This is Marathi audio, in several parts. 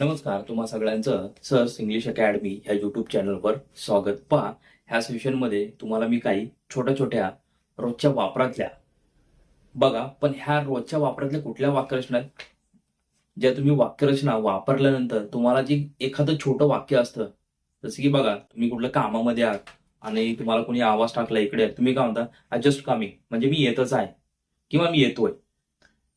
नमस्कार तुम्हा सगळ्यांचं सर्स इंग्लिश अकॅडमी या युट्यूब चॅनलवर स्वागत. पहा ह्या सेशनमध्ये तुम्हाला मी काही छोट्या छोट्या रोजच्या वापरातल्या. बघा पण ह्या रोजच्या वापरातल्या कुठल्या वाक्यरचना आहेत? ज्या तुम्ही वाक्यरचना वापरल्यानंतर तुम्हाला जी एखादं छोटं वाक्य असतं जसं की बघा तुम्ही कुठल्या कामामध्ये आहात आणि तुम्हाला कोणी आवाज टाकला इकडे तुम्ही काय म्हणता आय जस्ट कमिंग म्हणजे मी येतच आहे किंवा मी येतोय.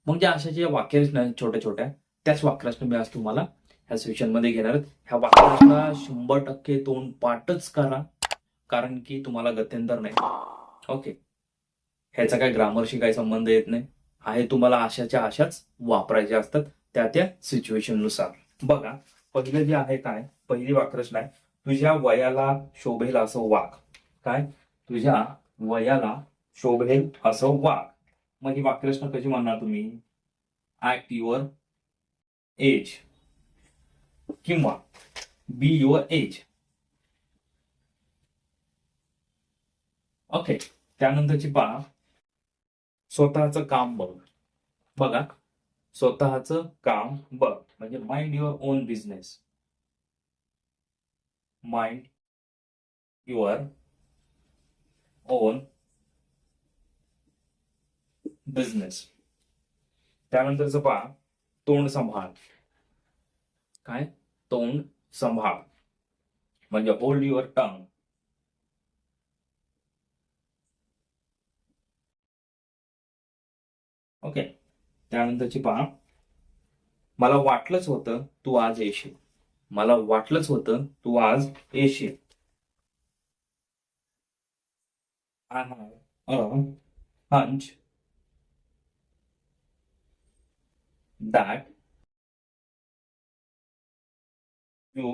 मग ज्या अशा ज्या वाक्यरचना आहेत छोट्या छोट्या त्याच वाक्यरचना मी आज तुम्हाला ह्या सेशनमध्ये घेणार आहेत. ह्या वाक्याला शंभर टक्के तोंड पाठच करा कारण की तुम्हाला गत्यंतर नाही. ओके ह्याचा काय ग्रामरशी काही संबंध येत नाही. आहे तुम्हाला आशाच्या आशाच वापरायच्या असतात त्या त्या सिच्युएशननुसार. बघा पहिलं जे आहे काय? पहिली वाक्यरचना आहे तुझ्या वयाला शोभेल असं वाघ. काय? तुझ्या वयाला शोभेल असं वाघ. मग ही वाक्यरचना कशी म्हणणार तुम्ही? ऍक्ट युअर एज किंवा बी युअर एज ओके त्यानंतरची पहा स्वतःचं काम बघ. बघा स्वतःचं काम बघ. म्हणजे mind your own business mind your own business त्यानंतरचं पहा तोंड सांभाळ. काय? तोंड संभाळ. म्हणजे होल्ड युअर टंग. ओके. त्यानंतरची पहा. मला वाटलंच होतं तू आज येशील. मला वाटलंच होतं तू आज येशील. I have a you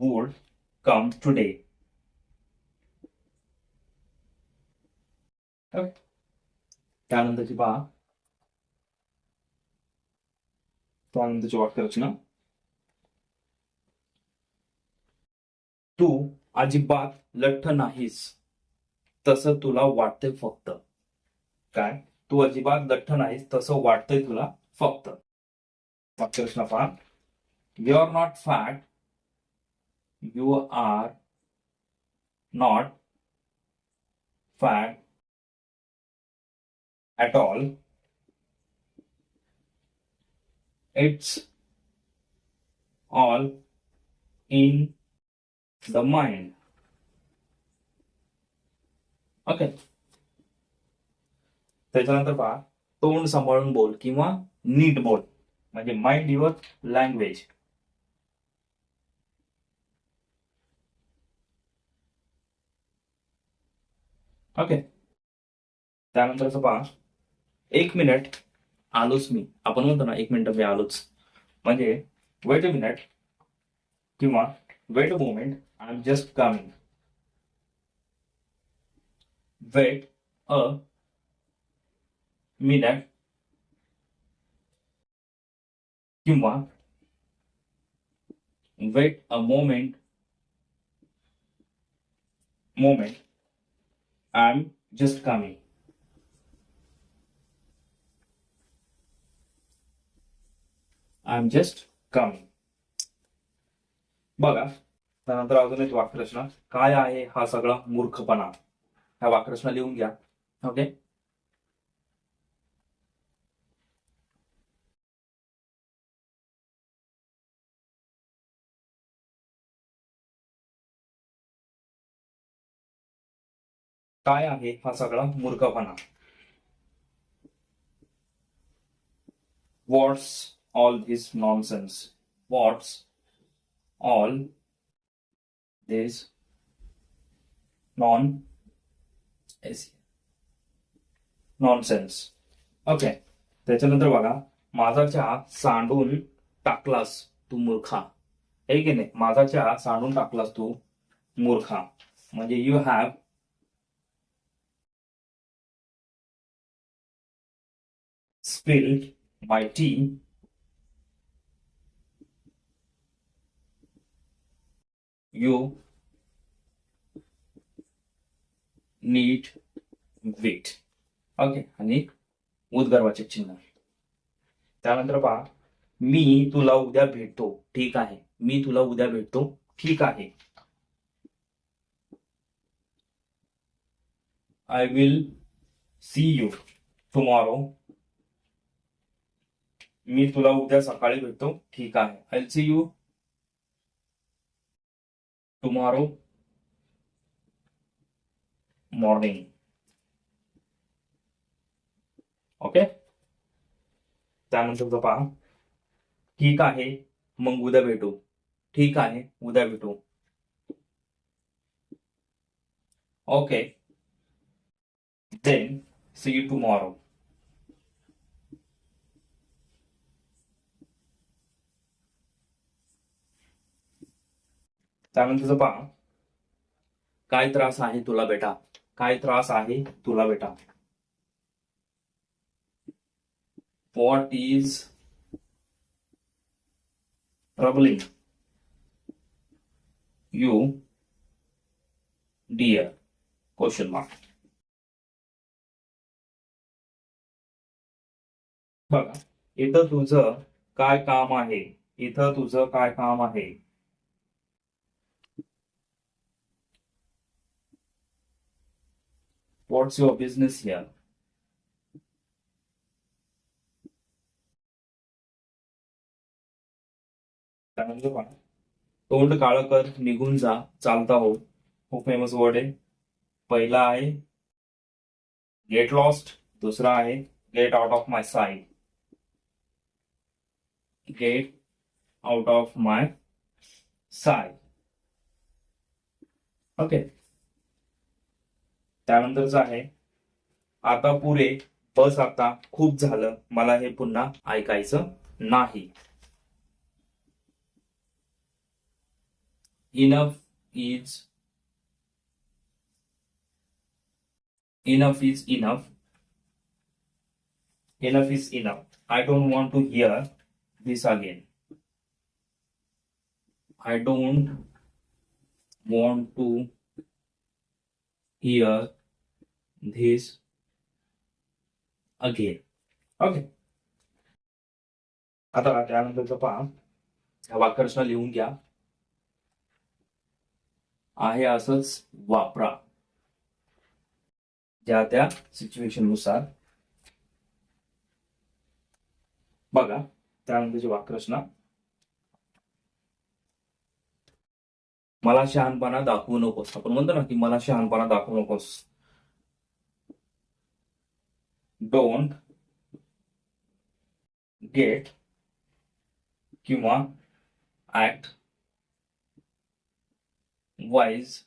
would come today. Okay. त्यानंतरची पहा. त्यानंतरची वाक्यरचना तू अजिबात लठ्ठ नाहीस. तसं तुला वाटतंय फक्त. काय? तू अजिबात लठ्ठ नाहीस तसं वाटतंय तुला फक्त. वाक्यरचना पहा. You are not fat you are not fat at all it's all in the mind okay त्याच्यानंतर पहा तोंड सांभाळून बोल किंवा नीट बोल म्हणजे माइंड युअर लँग्वेज ओके. त्यानंतरचं पहा. एक मिनिट आलोच मी. आपण म्हणतो ना एक मिनिट मी आलोच. म्हणजे वेट अ मिनिट किंवा wait a moment I am just coming wait a minute किंवा wait a moment moment I just just coming I am just coming बघा त्यानंतर अजून एक वाक्यरचना काय आहे हा सगळा मूर्खपणा? ह्या वाक्यरचना लिहून घ्या. ओके काय आहे हा सगळा मूर्खपणा? What's all this nonsense what's all this non nonsense okay त्याच्यानंतर बघा माझा चहा सांडून टाकलास तू मूर्खा. हे की नाही? माझा चहा सांडून टाकलास तू मूर्खा. म्हणजे you have spilled my tea. You need wait. Okay आणि उद्गारवाचक चिन्ह. त्यानंतर पहा, मी तुला उद्या भेटतो. ठीक आहे. मी तुला उद्या भेटतो. ठीक आहे. I will see you tomorrow मी तुला उद्या सकाळी भेटतो. ठीक आहे. I see you tomorrow morning okay त्यानंतर पहा. ठीक आहे. मग उद्या भेटू. ठीक आहे. उद्या भेटू. Okay then see you tomorrow त्यानंतर पहा काय त्रास आहे तुला बेटा? काय त्रास आहे तुला बेटा? What is troubling you dear? Question mark बघा इथं तुझं काय काम आहे? इथं तुझं काय काम आहे? What's your business here? तोंड काळ कर निघून जा चालता हो. खूप फेमस वर्ड आहे. पहिला आहे गेट लॉस्ट दुसरा आहे get out of my side get out of my side okay त्यानंतरच आहे आता पुरे बस आता खूप झालं मला हे पुन्हा ऐकायचं नाही. Enough is enough is enough enough is enough I don't want to hear this again I don't want to hear this again. Okay आता त्यानंतरचं पहा. ह्या वाक्यरचना लिहून घ्या. आहे असंच वापरा. ज्या त्या सिच्युएशननुसार. बघा त्यानंतरची वाक्यरचना मला शहाणपणा दाखवू नकोस. आपण म्हणतो ना की मला शहाणपणा दाखवू नकोस. डोंट गेट किंवा ऍक्ट वाईज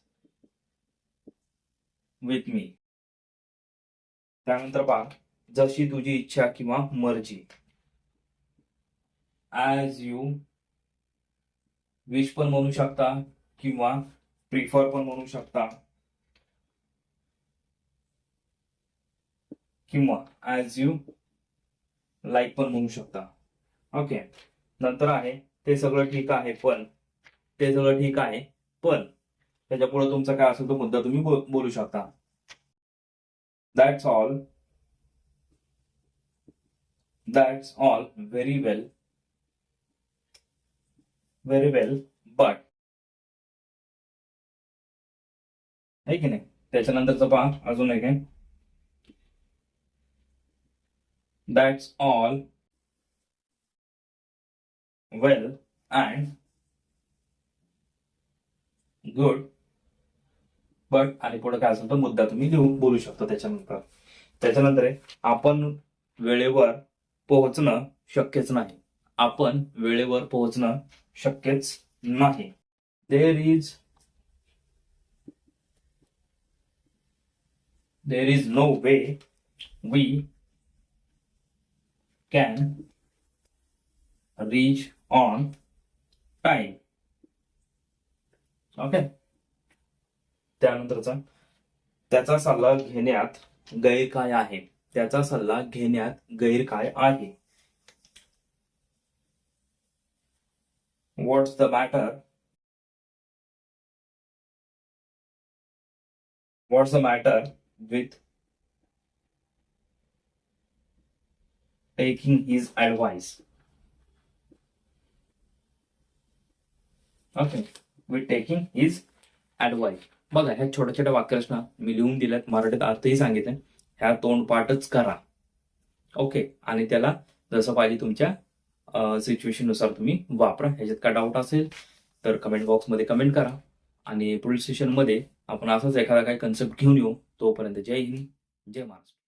विथ मी त्यानंतर पहा जशी तुझी इच्छा किंवा मर्जी. ॲज यू विश पण म्हणू शकता किंवा प्रिफर पण म्हणू शकता. किंवा ॲज यू लाईक पण म्हणू शकता. ओके नंतर आहे ते सगळं ठीक आहे पण ते सगळं ठीक आहे पण त्याच्या पुढे तुमचा काय असेल तो मुद्दा तुम्ही बोलू शकता. That's all that's all very well very well but आहे की नाही? त्याच्यानंतरचं पहा अजून एक आहे. That's all well and good but आणि पुढे काय असेल तर मुद्दा तुम्ही लिहून बोलू शकता त्याच्यानंतर. त्याच्यानंतर आपण वेळेवर पोहोचणं शक्यच नाही. आपण वेळेवर पोहोचणं शक्यच नाही. There is there is no way we can reach on time okay त्यानंतरचा त्याचा सल्ला घेण्यात गैर काय आहे? त्याचा सल्ला घेण्यात गैर काय आहे? What's the matter what's the matter with taking his advice. Okay we taking is advice बघा ह्या छोट्या छोट्या वाक्यरचना मी लिहून दिल्यात मराठीत अर्थही सांगितले. ह्या तोंडपाठच करा. ओके आणि त्याला जसं पाहिजे तुमच्या सिच्युएशननुसार तुम्ही वापरा. ह्याच्यात काय डाऊट असेल तर कमेंट बॉक्समध्ये कमेंट करा. आणि पुढील सेशनमध्ये आपण असाच एखादा काही कन्सेप्ट घेऊन येऊ. तोपर्यंत जय हिंद जय महाराष्ट्र.